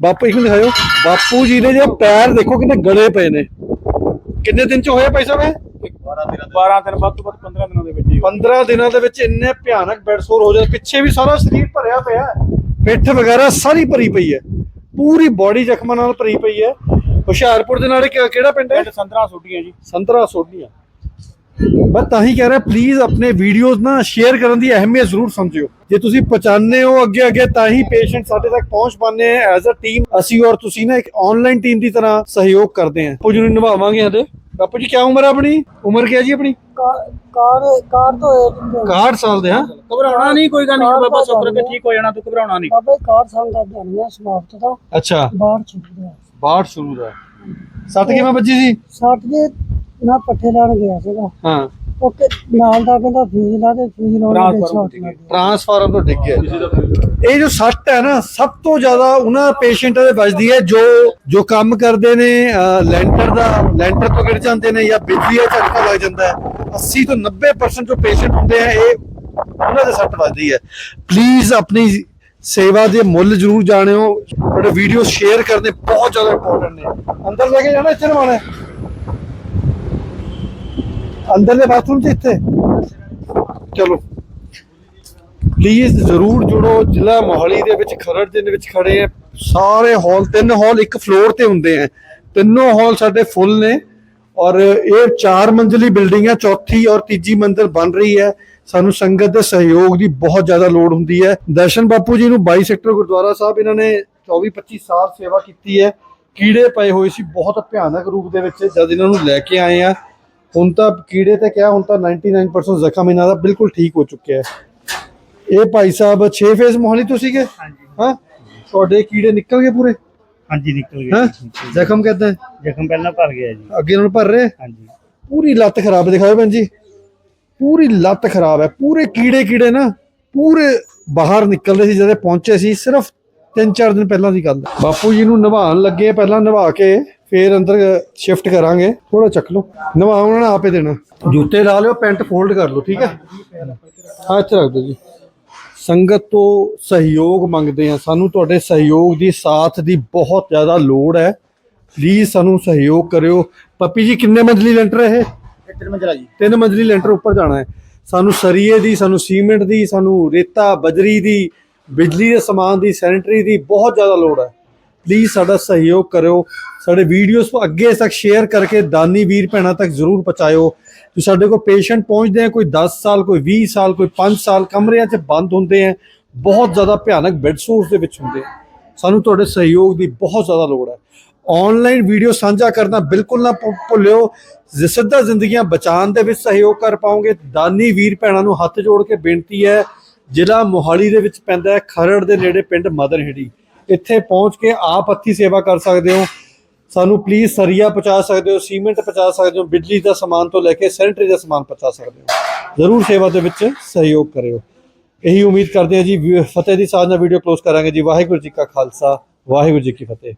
ਬਾਪੂ ਇੱਕ ਮਿੰਟ ਦਿਖਾਓ ਬਾਪੂ ਜੀ ਦੇ ਜੇ ਪੈਰ ਦੇਖੋ ਕਿੰਨੇ ਗਲੇ ਪਏ ਨੇ। ਕਿੰਨੇ ਦਿਨ ਚ ਹੋਏ ਭਾਈ ਸਾਹਿਬ ਇਹ? 12 ਦਿਨ ਵੱਧ ਤੋਂ ਵੱਧ 15 ਦਿਨਾਂ ਦੇ ਵਿੱਚ ਹੀ 15 ਦਿਨਾਂ ਦੇ ਵਿੱਚ ਇੰਨੇ ਭਿਆਨਕ ਬੈਡ ਸੋਰ ਹੋ ਜਾਂਦੇ ਪਿੱਛੇ ਵੀ ਸਾਰਾ ਸਰੀਰ ਭਰਿਆ ਪਿਆ ਹੈ। ਪਿੱਠ ਵਗੈਰਾ ਸਾਰੀ ਭਰੀ ਪਈ ਹੈ। ਪੂਰੀ ਬਾਡੀ ਜ਼ਖਮਾਂ ਨਾਲ ਭਰੀ ਪਈ ਹੈ। ਹੁਸ਼ਿਆਰਪੁਰ ਦੇ ਨਾਲ ਕਿਹੜਾ ਪਿੰਡ ਹੈ? ਪਿੰਡ ਸੰਤਰਾ ਸੁੱਟੀਆਂ ਜੀ। ਸੰਤਰਾ ਸੋਢੀਆਂ। ਮੈਂ ਤਾਂ ਹੀ ਕਹਿ ਰਿਹਾ ਪਲੀਜ਼ ਆਪਣੇ ਵੀਡੀਓਜ਼ ਨਾ ਸ਼ੇਅਰ ਕਰਨ ਦੀ ਅਹਿਮੀਅਤ ਜ਼ਰੂਰ ਸਮਝਿਓ। ਜੇ ਤੁਸੀਂ ਪਹੁੰਚਾਉਂਦੇ ਹੋ ਅੱਗੇ ਅੱਗੇ ਤਾਂ ਹੀ ਪੇਸ਼ੈਂਟ ਸਾਡੇ ਤੱਕ ਪਹੁੰਚ ਪਾਉਂਦੇ ਹੈ ਐਜ਼ ਅ ਟੀਮ ਅਸੀਂ ਔਰ ਤੁਸੀਂ ਨਾ ਇੱਕ ਆਨਲਾਈਨ ਟੀਮ ਦੀ ਤਰ੍ਹਾਂ ਸਹਿਯੋਗ ਕਰਦੇ ਹਾਂ ਬਾਪੂ ਜੀ ਨੂੰ ਨਿਭਾਵਾਂਗੇ ਹਦੇ ਬਾਪੂ ਜੀ ਕੀ ਉਮਰ ਹੈ ਆਪਣੀ? ਉਮਰ ਕੀ ਹੈ ਜੀ ਆਪਣੀ? ਕਾਰ ਕਾਰ ਤੋਂ ਇਹ 61 ਸਾਲ ਦੇ ਹਾਂ? ਘਬਰਾਉਣਾ ਨਹੀਂ ਕੋਈ ਗੱਲ ਨਹੀਂ ਬਾਬਾ ਸੁੱਤਰ ਕੇ ਠੀਕ ਹੋ ਜਾਣਾ ਤੂੰ ਘਬਰਾਉਣਾ ਨਹੀਂ। ਬਾਬੇ ਕਾਰ ਸੰਗ ਦਾ ਜਾਣਿਆ ਸਮਾਪਤ ਦਾ ਅੱਛਾ। ਬਾਹਰ ਛੁੱਟ ਗਿਆ 62 ਸ਼ੁਰੂ ਦਾ। ਸੱਟ ਕਿਵੇਂ ਵੱਜੀ ਸੀ? ਸੱਟ ਦੇ ਮੈਂ ਪੱਠੇ ਲੈਣ ਗਿਆ ਸੀਗਾ। ਹਾਂ। ਉਹ ਕਿ ਨਾਲ ਦਾ ਕਹਿੰਦਾ ਫੀਸ ਲਾ ਦੇ ਫੀਸ ਲਾਉਣ ਦੇ ਟ੍ਰਾਂਸਫਾਰਮਰ ਸ਼ਾਟ ਲੱਗ ਗਿਆ ਟਰਾਂਸਫਾਰਮ ਤੋਂ ਡਿੱਗ ਗਿਆ ਇਹ ਜੋ ਸੱਟ ਹੈ ਨਾ ਸਭ ਤੋਂ ਜ਼ਿਆਦਾ ਉਹਨਾਂ ਪੇਸ਼ੈਂਟਾਂ ਦੇ ਵੱਜਦੀ ਹੈ ਜੋ ਜੋ ਕੰਮ ਕਰਦੇ ਨੇ ਲੈਂਟਰ ਦਾ ਲੈਂਟਰ ਤੋਂ ਗਿਰ ਜਾਂਦੇ ਨੇ ਜਾਂ ਬਿਜਲੀ ਦਾ ਝਟਕਾ ਲੱਗ ਜਾਂਦਾ ਹੈ। 80 ਤੋਂ 90% ਜੋ ਪੇਸ਼ੈਂਟ ਹੁੰਦੇ ਆ ਇਹ ਉਹਨਾਂ ਦੇ ਸੱਟ ਵੱਜਦੀ ਹੈ। ਪਲੀਜ਼ ਆਪਣੀ ਸੇਵਾ ਦੇ ਮੁੱਲ ਜ਼ਰੂਰ ਜਾਣਿਓ। ਤੁਹਾਡੇ ਵੀਡੀਓ ਸ਼ੇਅਰ ਕਰਨੇ ਬਹੁਤ ਜ਼ਿਆਦਾ ਇੰਪੋਰਟੈਂਟ ਨੇ। ਅੰਦਰ ਲੈ ਕੇ ਜਾਣਾ ਇੱਥੇ ਹੈ। ਅੰਦਰਲੇ ਬਾਥਰੂਮ 'ਚ ਇੱਥੇ? ਚਲੋ। ਪਲੀਜ਼ ਜ਼ਰੂਰ ਜੁੜੋ, ਜ਼ਿਲ੍ਹਾ ਮੋਹਾਲੀ ਦੇ ਵਿੱਚ ਖਰੜ ਦੇ ਵਿੱਚ ਖੜੇ ਆ। ਸਾਰੇ ਹਾਲ ਤਿੰਨ ਹਾਲ ਇੱਕ ਫਲੋਰ ਤੇ ਹੁੰਦੇ ਆ। ਤਿੰਨੋਂ ਹਾਲ ਸਾਡੇ ਫੁੱਲ ਨੇ। ਔਰ ਇਹ ਚਾਰ ਮੰਜ਼ਲੀ ਬਿਲਡਿੰਗ ਹੈ ਚੌਥੀ ਔਰ ਤੀਜੀ ਮੰਜ਼ਿਲ ਬਣ ਰਹੀ ਹੈ। ਸਾਨੂੰ ਸੰਗਤ ਦੇ ਸਹਿਯੋਗ ਦੀ ਬਹੁਤ ਜ਼ਿਆਦਾ ਲੋੜ ਹੁੰਦੀ ਹੈ। ਦਰਸ਼ਨ ਬਾਪੂ ਜੀ ਨੂੰ 22 ਸੈਕਟਰ ਗੁਰਦੁਆਰਾ ਸਾਹਿਬ, ਇਹਨਾਂ ਨੇ 24 25 ਸਾਲ ਸੇਵਾ ਕੀਤੀ ਹੈ। ਕੀੜੇ ਪਏ ਹੋਏ ਸੀ, ਬਹੁਤ ਭਿਆਨਕ ਰੂਪ ਦੇ ਵਿੱਚ ਜਦ ਇਹਨਾਂ ਨੂੰ ਲੈ ਕੇ ਆਏ ਆ। ਹੁਣ ਤਾਂ ਕੀੜੇ ਤੇ ਕਿਹਾ ਹੁਣ ਤਾਂ 99% ਜ਼ਖਮ ਇਹਨਾਂ ਦਾ ਬਿਲਕੁਲ ਠੀਕ ਹੋ ਚੁੱਕਿਆ ਹੈ। ਇਹ ਭਾਈ ਸਾਹਿਬ 6 ਫੇਜ਼ ਮੋਹਾਲੀ ਤੋਂ ਸੀਗੇ? ਹਾਂ? ਤੁਹਾਡੇ ਕੀੜੇ ਨਿਕਲ ਗਏ ਪੂਰੇ? ਹਾਂਜੀ ਨਿਕਲ ਗਏ। ਜ਼ਖਮ ਕਿੱਦਾਂ? ਜ਼ਖਮ ਪਹਿਲਾਂ ਭਰ ਗਿਆ ਜੀ। ਅੱਗੇ ਨਾਲ ਭਰ ਰਹੇ? ਹਾਂਜੀ। ਪੂਰੀ ਲੱਤ ਖਰਾਬ ਦਿਖਾਓ ਭੈਣ ਜੀ। ਪੂਰੀ ਲੱਤ ਖਰਾਬ ਹੈ। ਪੂਰੇ ਕੀੜੇ ਕੀੜੇ ਨਾ ਪੂਰੇ ਬਾਹਰ ਨਿਕਲਦੇ ਸੀ ਜਦੋਂ ਪਹੁੰਚੇ ਸੀ ਸਿਰਫ 3-4 ਦਿਨ ਪਹਿਲਾਂ ਦੀ ਗੱਲ। ਬਾਪੂ ਜੀ ਨੂੰ ਨਵਾਉਣ ਲੱਗੇ ਪਹਿਲਾਂ ਨਵਾ ਕੇ। ਫੇਰ ਅੰਦਰ ਸ਼ਿਫਟ ਕਰਾਂਗੇ। ਥੋੜਾ ਚੱਕ ਲਓ। ਨਵਾ ਉਹਨਾਂ ਨੇ ਆਪੇ ਦੇਣਾ। ਜੁੱਤੇ ਲਾ ਲਿਓ ਪੈਂਟ ਫੋਲਡ ਕਰ ਲਓ ਠੀਕ ਹੈ? ਹਾਂ ਇੱਥੇ ਰੱਖ ਦਿਓ ਜੀ। ਸੰਗਤ ਤੋਂ ਸਹਿਯੋਗ ਮੰਗਦੇ ਆ ਸਾਨੂੰ ਤੁਹਾਡੇ ਸਹਿਯੋਗ ਦੀ ਸਾਥ ਦੀ ਬਹੁਤ ਜ਼ਿਆਦਾ ਲੋੜ ਹੈ। ਪਲੀਜ਼ ਸਾਨੂੰ ਸਹਿਯੋਗ ਕਰਿਓ। ਪੱਪੀ ਜੀ ਕਿੰਨੇ ਮੰਜ਼ਲੀ ਲੈਂਟਰ ਹੈ ਇਹ ਤਿੰਨ ਮੰਜ਼ਲਾ ਜੀ। ਤਿੰਨ ਮੰਜ਼ਲੀ ਲੈਂਟਰ ਉੱਪਰ ਜਾਣਾ ਹੈ। ਸਾਨੂੰ ਸਰੀਏ ਦੀ ਸਾਨੂੰ ਸੀਮੈਂਟ ਦੀ ਸਾਨੂੰ ਰੇਤਾ ਬਜਰੀ ਦੀ ਬਿਜਲੀ ਦੇ ਸਮਾਨ ਦੀ ਸੈਨੀਟਰੀ ਦੀ ਬਹੁਤ ਜ਼ਿਆਦਾ ਲੋੜ ਹੈ। ਪਲੀਜ਼ ਸਾਡਾ ਸਹਿਯੋਗ ਕਰਿਓ। ਸਾਡੇ ਵੀਡੀਓਜ਼ ਨੂੰ ਅੱਗੇ ਤੱਕ ਸ਼ੇਅਰ ਕਰਕੇ ਦਾਨੀ ਵੀਰ ਭੈਣਾਂ ਤੱਕ ਜ਼ਰੂਰ ਪਹੁੰਚਾਇਓ। ਜੋ ਸਾਡੇ ਕੋਲ ਪੇਸ਼ੈਂਟ ਪਹੁੰਚਦੇ ਆ, ਕੋਈ 10 ਸਾਲ, ਕੋਈ 20 ਸਾਲ, ਕੋਈ 5 ਸਾਲ, ਕਮਰਿਆਂ 'ਚ ਬੰਦ ਹੁੰਦੇ ਆ। ਬਹੁਤ ਜ਼ਿਆਦਾ ਭਿਆਨਕ ਬੈੱਡ ਸੋਰਸ ਦੇ ਵਿੱਚ ਹੁੰਦੇ ਆ। ਸਾਨੂੰ ਤੁਹਾਡੇ ਸਹਿਯੋਗ ਦੀ ਬਹੁਤ ਜ਼ਿਆਦਾ ਲੋੜ ਹੈ। ਆਨਲਾਈਨ ਵੀਡੀਓ ਸਾਂਝਾ ਕਰਨਾ ਬਿਲਕੁਲ ਨਾ ਭੁ- ਭੁੱਲਿਓ। ਜੇ ਸਿੱਧਾ ਜ਼ਿੰਦਗੀਆਂ ਬਚਾਉਣ ਦੇ ਵਿੱਚ ਸਹਿਯੋਗ ਕਰ ਪਾਓਗੇ। ਦਾਨੀ ਵੀਰ ਭੈਣਾਂ ਨੂੰ ਹੱਥ ਜੋੜ ਕੇ ਬੇਨਤੀ ਹੈ, ਜ਼ਿਲ੍ਹਾ ਮੋਹਾਲੀ ਦੇ ਵਿੱਚ ਪੈਂਦਾ ਹੈ, ਖਰੜ ਦੇ ਨੇੜੇ ਪਿੰਡ ਮਦਨਹੇੜੀ। ਇੱਥੇ ਪਹੁੰਚ ਕੇ ਆਪ ਹੱਥੀ ਸੇਵਾ ਕਰ ਸਕਦੇ ਹੋ। ਸਾਨੂੰ ਪਲੀਜ਼ ਸਰੀਆ ਪਹੁੰਚਾ ਸਕਦੇ ਹੋ, ਸੀਮੈਂਟ ਪਹੁੰਚਾ ਸਕਦੇ ਹੋ, ਬਿਜਲੀ ਦਾ ਸਮਾਨ ਤੋਂ ਲੈ ਕੇ ਸੈਨੀਟਰੀ ਦਾ ਸਮਾਨ ਪਹੁੰਚਾ ਸਕਦੇ ਹੋ। ਜ਼ਰੂਰ ਸੇਵਾ ਦੇ ਵਿੱਚ ਸਹਿਯੋਗ ਕਰਿਓ। ਇਹੀ ਉਮੀਦ ਕਰਦੇ ਹਾਂ ਜੀ, ਫਤਿਹ ਦੀ ਸਾਂਝ ਨਾਲ ਵੀਡੀਓ ਕਲੋਜ਼ ਕਰਾਂਗੇ ਜੀ। ਵਾਹਿਗੁਰੂ ਜੀ ਕਾ ਖਾਲਸਾ, ਵਾਹਿਗੁਰੂ ਜੀ ਕੀ ਫਤਿਹ।